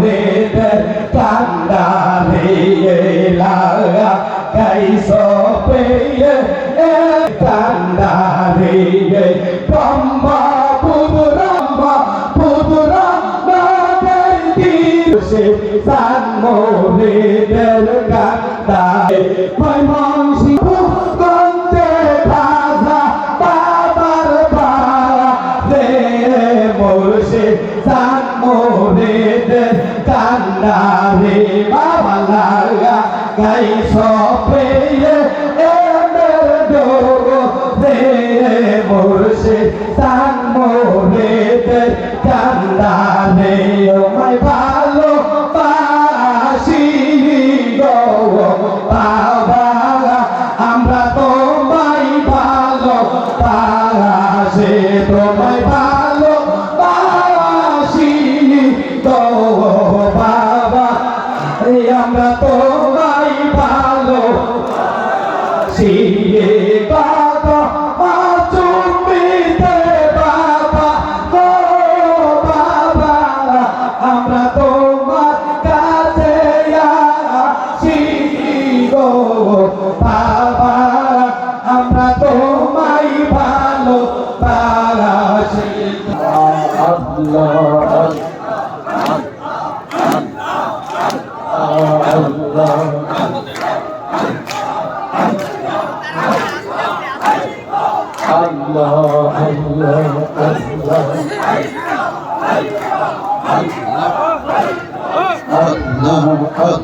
মোরেদের কান্দারে লাগা কাইসো পেয়ে কান্দারে ব্রহ্মা পুরম্মা পুরম্মা সে সান মোরেদের কান্দারে ময়মনসি সান কান্না রে বাবা লাগা, গাই সপে এমের ডোগো রে মোরশে সান মোরেদের কান্দারে ওমাই ভালো পাশি গো। আমরা তোমায় ভালো। সিয়ে বাবা চুমিতে বাবা, গো বাবা, আমরা তোমার কাছে আসি গো বাবা। আমরা তোমায় ভালো বাসি। আল্লাহ আল্লাহ। আল্লাহ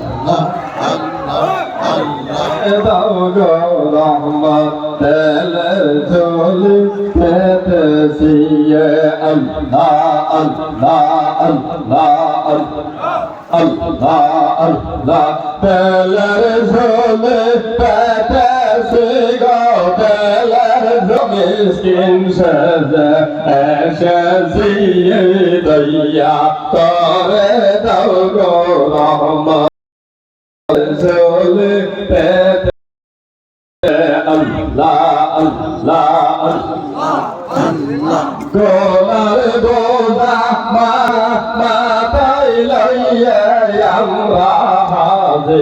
আল্লাহ দাও গো রহমত তেল ঝোলি পেতে সিয়ে আল্লাহ আল্লাহ আল্লাহ আল্লাহ আল্লাহ তেলের ঝোলে পেতে সিগো তেলের মিসকিন সেজে সিয়ে দইয়া করে দাও গো রহমত ঝোলে পেতে আল্লাহ। গোলার গোদা মা মাতাই লইয়া আমরা হাজে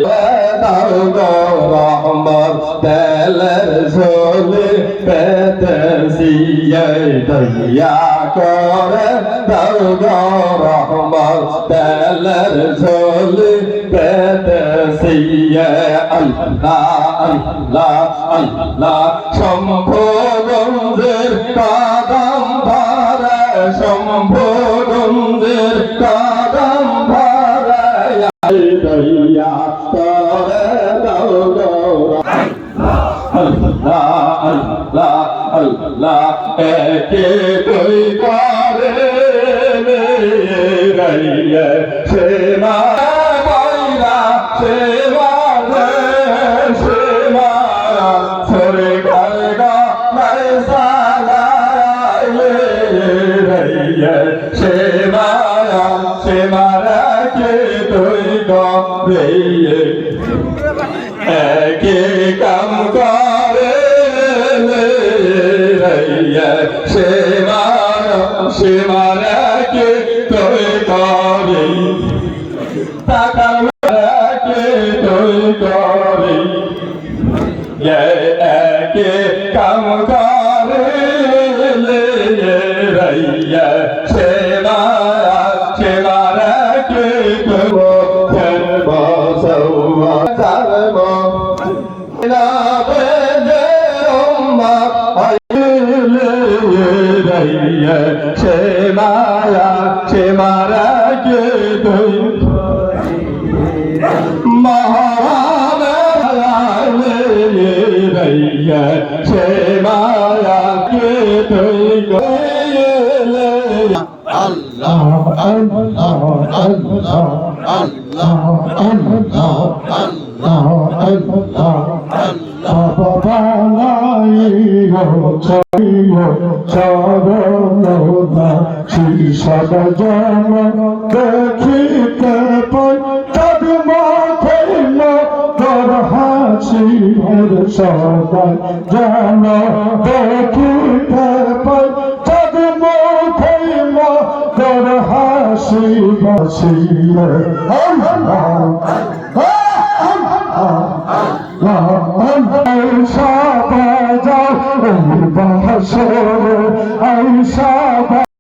দাও গো রহমত তেলের ঝোলে পেতে সিয়ে দইয়া করে দাও গো রহমত তেলের ঝোলে পেতে সিয়ে আল্লাহ আল্লাহ আল্লাহ শম্ভগঞ্জের কাদম আল্লাহ আল্লাহ একে তুই করে রইয়ে সেবা বাইরা সেবা সেবা সরে গায়গা নাই সালা রইয়ে সেবা সেবা কে তুই করে একে কে তুই করি। একে কাম করে রইয়া। সে মারা সে মারা কে তুই বসৌয়া সারব। সে মায়া সে মারা কে তুই আল্লাহ আল্লাহ দেখিতে পাই সদাই জান দেখিতে পাই কদম কইল তোর হাসি ভর